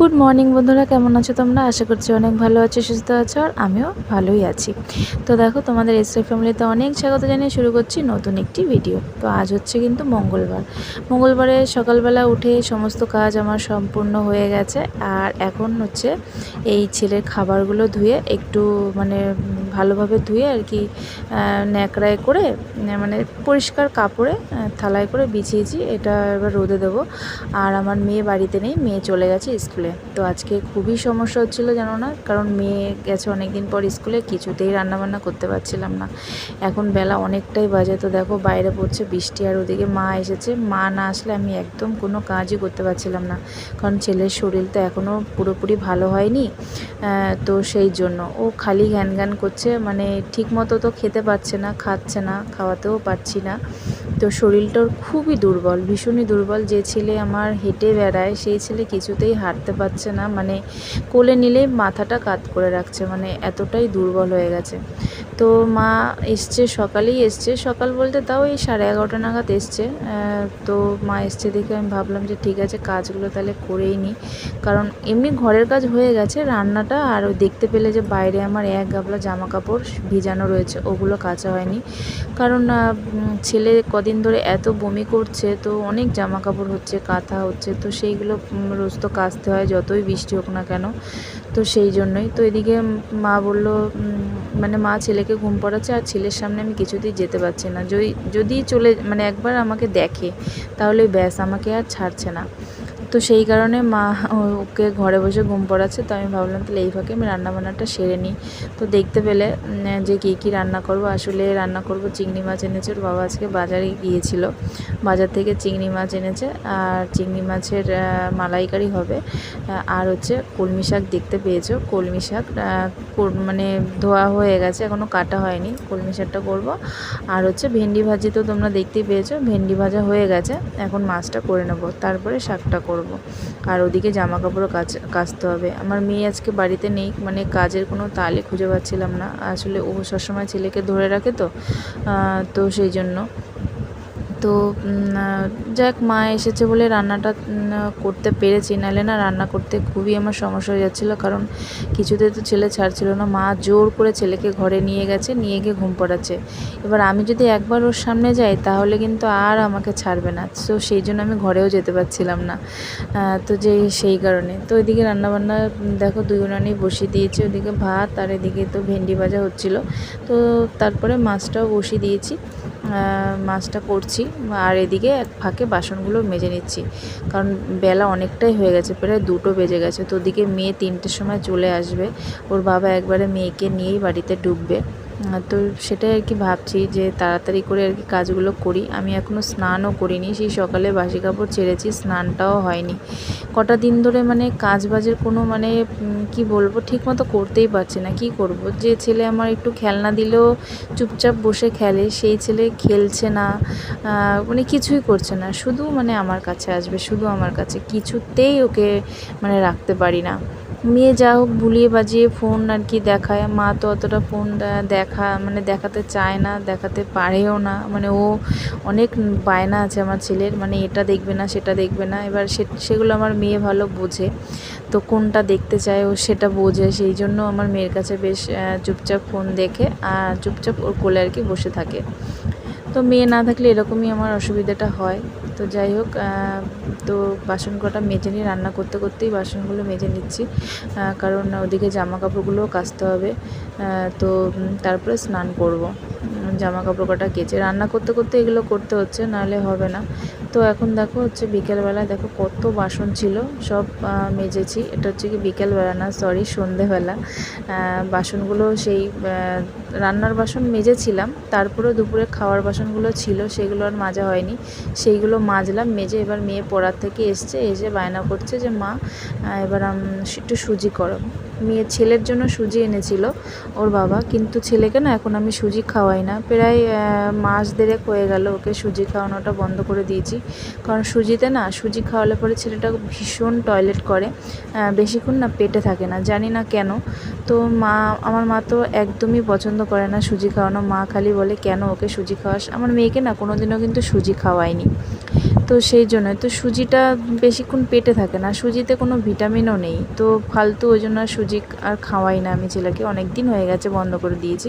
Good morning বন্ধুরা, কেমন আছো তোমরা? আশা করছি অনেক ভালো আছো, সুস্থ আছো, আর আমিও ভালোই আছি। তো দেখো, তোমাদের এসআই ফ্যামিলিতে অনেক স্বাগত জানিয়ে শুরু করছি নতুন একটি ভিডিও তো আজ হচ্ছে কিন্তু মঙ্গলবার। মঙ্গলবারে সকালবেলা উঠে সমস্ত কাজ আমার সম্পূর্ণ হয়ে গেছে, আর এখন হচ্ছে এই ছেলের খাবারগুলো ধুয়ে একটু মানে ভালোভাবে ধুয়ে আর কি ন্যাকড়ায় করে মানে পরিষ্কার কাপড়ে থালায় করে বিছিয়েছি, এটা এবার রোদে দেবো। আর আমার মেয়ে বাড়িতে নেই, মেয়ে চলে গেছে স্কুলে। তো আজকে খুবই সমস্যা হচ্ছিল জানো না? কারণ মেয়ে গেছে অনেক দিন পর স্কুলে, কিছুতেই রান্নাবান্না করতে পারছিলাম না। এখন বেলা অনেকটাই বাজে, তো দেখো বাইরে পড়ছে, বৃষ্টি আর ওদিকে মা এসেছে। মা না আসলে আমি একদম কোনো কাজই করতে পারছিলাম না। কারণ ছেলের শরীর তো এখনও পুরোপুরি ভালো হয়নি তো সেই জন্য। ও খালি ঘ্যান ঘ্যান করছে মানে ঠিক মতো তো খেতে পারছে না, খাচ্ছে না, খাওয়াতেও পারছি না। তো শরীরটা ওর খুবই দুর্বল, ভীষণই দুর্বল। যে ছেলে আমার হেঁটে বেড়ায়, সেই ছেলে কিছুতেই হাঁটতে পারছে না। মানে কোলে নিলে মাথাটা কাত করে রাখছে। মানে এতটাই দুর্বল হয়ে গেছে। তো মা এসছে, সকালেই এসছে। সকাল বলতে তাও এই সাড়ে এগারোটা নাগাদ এসছে। তো মা এসছে দেখে আমি ভাবলাম যে ঠিক আছে, কাজগুলো তাহলে করেই নিই। কারণ এমনি ঘরের কাজ হয়ে গেছে, রান্নাটা আর দেখতে পেলে যে বাইরে আমার এক গাবলা জামা কাপড় ভিজানো রয়েছে, ওগুলো কাচা হয়নি। কারণ ছেলে কদিন ধরে এত বমি করছে, তো অনেক জামা কাপড় হচ্ছে, কাঁথা হচ্ছে, তো সেইগুলো রোজ তো কাচতে হয়, যতই বৃষ্টি হোক না কেন। তো সেই জন্যই। তো এদিকে মা বলল মানে মা ছেলেকে ঘুম পড়াচ্ছে আর ছেলের সামনে আমি কিছুতেই যেতে পারছি না। যদি চলে মানে একবার আমাকে দেখে, তাহলে ব্যাস, আমাকে আর ছাড়ছে না। তো সেই কারণে মা ওকে ঘরে বসে ঘুম পড়াচ্ছে, তো আমি ভাবলাম তাহলে এই ফাঁকে আমি রান্নাবান্নাটা সেরে নিই। তো দেখতে পেলে যে কী কী রান্না করব, আসলে রান্না করব চিংড়ি মাছ এনেছে, ওর বাবা আজকে বাজারে গিয়েছিল। বাজার থেকে চিংড়ি মাছ এনেছে, আর চিংড়ি মাছের মালাইকারি হবে। আর হচ্ছে কলমি শাক দেখতে পেয়েছ? কলমি শাক মানে ধোয়া হয়ে গেছে এখনও কাটা হয়নি। কলমি শাকটা করব। আর হচ্ছে ভেন্ডি ভাজি তো তোমরা দেখতেই পেয়েছ, ভেন্ডি ভাজা হয়ে গেছে, এখন মাছটা করে নেব, তারপরে শাকটা করব। আর ওদিকে জামা কাপড়ও কাচ, কাচতে হবে। আমার মেয়ে আজকে বাড়িতে নেই মানে কাজের কোনো তালে খুঁজে পাচ্ছিলাম না। আসলে ও সবসময় ছেলেকে ধরে রাখে তো তো সেই জন্য। তো যাক, মা এসেছে বলে রান্নাটা করতে পেরেছি। নাহলে না রান্না করতে খুবই আমার সমস্যা হয়ে যাচ্ছিল, কারণ কিছুতে তো ছেলে ছাড়ছিল না। মা জোর করে ছেলেকে ঘরে নিয়ে গেছে, নিয়ে গিয়ে ঘুম পড়াচ্ছে। এবার আমি যদি একবার ওর সামনে যাই, তাহলে কিন্তু আর আমাকে ছাড়বে না। তো সেই জন্য আমি ঘরেও যেতে পারছিলাম না তো যে সেই কারণে। তো এদিকে রান্নাবান্না দেখো দুই উনানেই বসিয়ে দিয়েছি। ওদিকে ভাত আর এদিকে তো ভেন্ডি ভাজা হচ্ছিল। তো তারপরে মাছটাও বসিয়ে দিয়েছি। মাছটা করছি আর এদিকে এক ফাঁকে বাসনগুলো মেজে নিচ্ছি। কারণ বেলা অনেকটাই হয়ে গেছে, প্রায় দুটো বেজে গেছে। তো ওদিকে মেয়ে তিনটের সময় চলে আসবে। ওর বাবা একবারে মেয়েকে নিয়েই বাড়িতে ঢুকবে। তো সেটাই আর কি ভাবছি যে তাড়াতাড়ি করে আর কি কাজগুলো করি। আমি এখনও স্নানও করিনি, সেই সকালে বাসি কাপড় ছেড়েছি, স্নানটাও হয়নি। কটা দিন ধরে মানে কাজ বাজের কোনো মানে কি বলব ঠিক মতো করতেই পারছে না। কি করব? যে ছেলে আমার একটু খেলনা দিলেও চুপচাপ বসে খেলে, সেই ছেলে খেলছে না মানে কিছুই করছে না। শুধু মানে আমার কাছে আসবে, শুধু আমার কাছে। কিছুতেই ওকে মানে রাখতে পারি না। মেয়ে যা হোক ভুলিয়ে বাজিয়ে ফোন আর কি দেখায়। মা তো অতটা ফোন দেখা মানে দেখাতে চায় না, দেখাতে পারেও না। মানে ও অনেক বায়না আছে আমার ছেলের মানে এটা দেখবে না, সেটা দেখবে না। এবার সেগুলো আমার মেয়ে ভালো বোঝে। তো কোনটা দেখতে চায় ও সেটা বোঝে। সেই জন্য আমার মেয়ের কাছে বেশ চুপচাপ ফোন দেখে আর চুপচাপ ওর কোলে আর কি বসে থাকে। তো মেয়ে না থাকলে এরকমই আমার অসুবিধাটা হয়। তো যাই হোক তো বাসন কটা মেজে নিয়ে রান্না করতে করতেই বাসনগুলো মেজে নিচ্ছি। কারণ ওদিকে জামা কাপড়গুলোও কাচতে হবে। তো তারপরে স্নান করব। জামা কাপড় কটা কেচে রান্না করতে করতে এগুলো করতে হচ্ছে, নাহলে হবে না। তো এখন দেখো হচ্ছে বিকেলবেলা দেখো কত বাসন ছিল, সব মেজেছি। এটা হচ্ছে কি বিকেলবেলা না সরি সন্ধেবেলা। বাসনগুলো সেই রান্নার বাসন মেজেছিলাম, তারপরেও দুপুরে খাওয়ার বাসনগুলো ছিল, সেগুলো আর মাজা হয়নি। সেইগুলো মাজলাম, মেজে এবার মেয়ে পড়ার থেকে এসছে, এসে বায়না করছে যে, মা এবার একটু সুজি করো। মেয়ে ছেলের জন্য সুজি এনেছিল, ওর বাবা, কিন্তু ছেলেকে না এখন আমি সুজি খাওয়াই না। প্রায় মাস দেড়েক হয়ে গেল ওকে সুজি খাওয়ানোটা বন্ধ করে দিয়েছি। কারণ সুজিতে না, সুজি খাওয়ালে পরে ছেলেটা ভীষণ টয়লেট করে বেশিক্ষণ না পেটে থাকে না, জানি না কেন। তো মা, আমার মা তো একদমই পছন্দ করে না, সুজি খাওয়ানো, মা খালি বলে, কেন ওকে সুজি খাওয়াস? আমার মেয়েকে না কোনো দিনও কিন্তু সুজি খাওয়ায়নি। তো সেই জন্য তো সুজিটা বেশিক্ষণ পেটে থাকে না, সুজিতে কোনো ভিটামিনও নেই। তো ফালতু ওই জন্য সুজি আর খাওয়াই না আমি ছেলেকে। অনেক দিন হয়ে গেছে, বন্ধ করে দিয়েছি।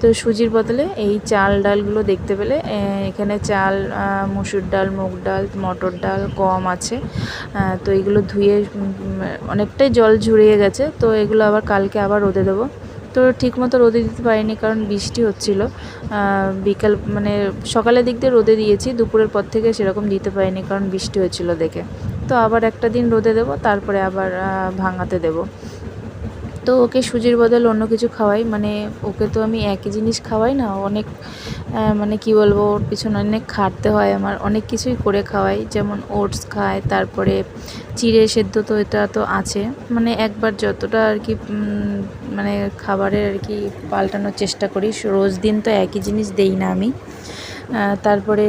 তো সুজির বদলে এই চাল ডালগুলো দেখতে পেলে এখানে চাল মুসুর ডাল, মুগ ডাল, মটর ডাল, গম আছে। তো এগুলো ধুয়ে অনেকটাই জল ঝরিয়ে গেছে। তো এগুলো আবার কালকে আবার রোদে দেবো। তো ঠিকমতো রোদে দিতে পারিনি কারণ বৃষ্টি হচ্ছিল। বিকাল মানে সকালের দিক দিয়ে রোদে দিয়েছি, দুপুরের পর থেকে সেরকম দিতে পারিনি কারণ বৃষ্টি হয়েছিল দেখে। তো আবার একটা দিন রোদে দেবো, তারপরে আবার ভাঙাতে দেবো। তো ওকে সুজির বদল অন্য কিছু খাওয়াই। মানে ওকে তো আমি একই জিনিস খাওয়াই না, অনেক মানে কি বলব, ওর পিছনে অনেক খাটতে হয় আমার। অনেক কিছুই করে খাওয়াই, যেমন ওটস খায়, তারপরে চিড়ে সেদ্ধ তো এটা তো আছে। মানে একবার যতটা আর কি মানে খাবারের আর কি পাল্টানোর চেষ্টা করি, রোজ দিন তো একই জিনিস দেই না আমি। তারপরে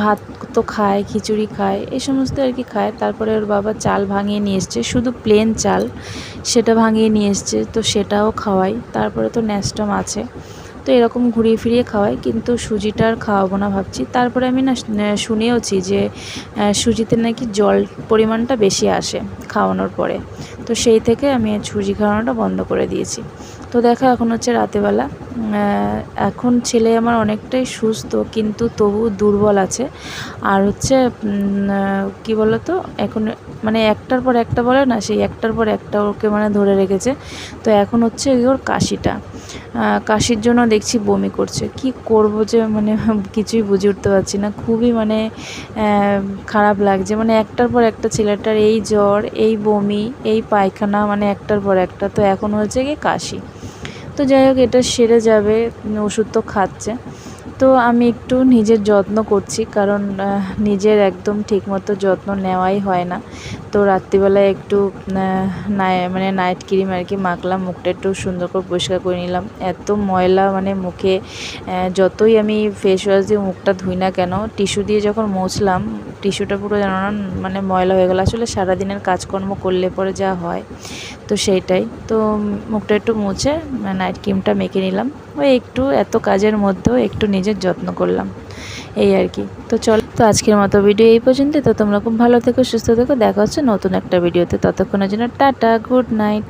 ভাত তো খায়, খিচুড়ি খায় এই সমস্ত আর কি খায়। তারপরে ওর বাবা চাল ভাঙিয়ে নিয়ে এসছে, শুধু প্লেন চাল। সেটা ভাঙিয়ে নিয়ে এসছে, তো সেটাও খাওয়াই তারপরে তো ন্যাস্টম আছে। তো এরকম ঘুরিয়ে ফিরিয়ে খাওয়াই, কিন্তু সুজিটা আর খাওয়াবো না ভাবছি। তারপরে আমি না শুনেওছি যে সুজিতে নাকি জল পরিমাণটা বেশি আসে খাওয়ানোর পরে। তো সেই থেকে আমি সুজি খাওয়ানোটা বন্ধ করে দিয়েছি। তো দেখো, এখন হচ্ছে রাতেবেলা। এখন ছেলে আমার অনেকটাই সুস্থ, কিন্তু তবু দুর্বল আছে। আর হচ্ছে কি বলো তো এখন মানে একটার পর একটা বলে না, সেই একটার পর একটা ওকে মানে ধরে রেখেছে। তো এখন হচ্ছে ওর কাশিটা। কাশির জন্য দেখছি বমি করছে। কি করব যে মানে কিছুই বুঝে উঠতে পারছি না। খুবই মানে খারাপ লাগছে। মানে একটার পর একটা ছেলেটার এই জ্বর, এই বমি, এই পায়খানা মানে একটার পর একটা। তো এখন হচ্ছে কি কাশি। তো যাই হোক, এটা সেরে যাবে ওষুধ তো খাচ্ছে। তো আমি একটু নিজের যত্ন করছি, কারণ নিজের একদম ঠিকমতো যত্ন নেওয়াই হয় না। তো রাত্রিবেলায় একটু মানে নাইট ক্রিম আর কি মাখলাম, মুখটা একটু সুন্দর করে পরিষ্কার করে নিলাম। এত ময়লা মানে মুখে যতই আমি ফেস ওয়াশ দিয়ে মুখটা ধুই না কেন টিস্যু দিয়ে যখন মুছলাম টিস্যুটা পুরো যেন না মানে ময়লা হয়ে গেলো। আসলে সারাদিনের কাজকর্ম করলে পরে যা হয়, তো সেইটাই। তো মুখটা একটু মুছে নাইট ক্রিমটা মেখে নিলাম। ওই একটু এত কাজের মধ্যেও একটু নিজের যত্ন করলাম। এই আর কি। তো চল, তো আজকের মতো ভিডিও এই পর্যন্ত তো তোমরা খুব ভালো থেকো, সুস্থ থেকো। দেখা হচ্ছে নতুন একটা ভিডিওতে ততক্ষণের জন্য টাটা গুড নাইট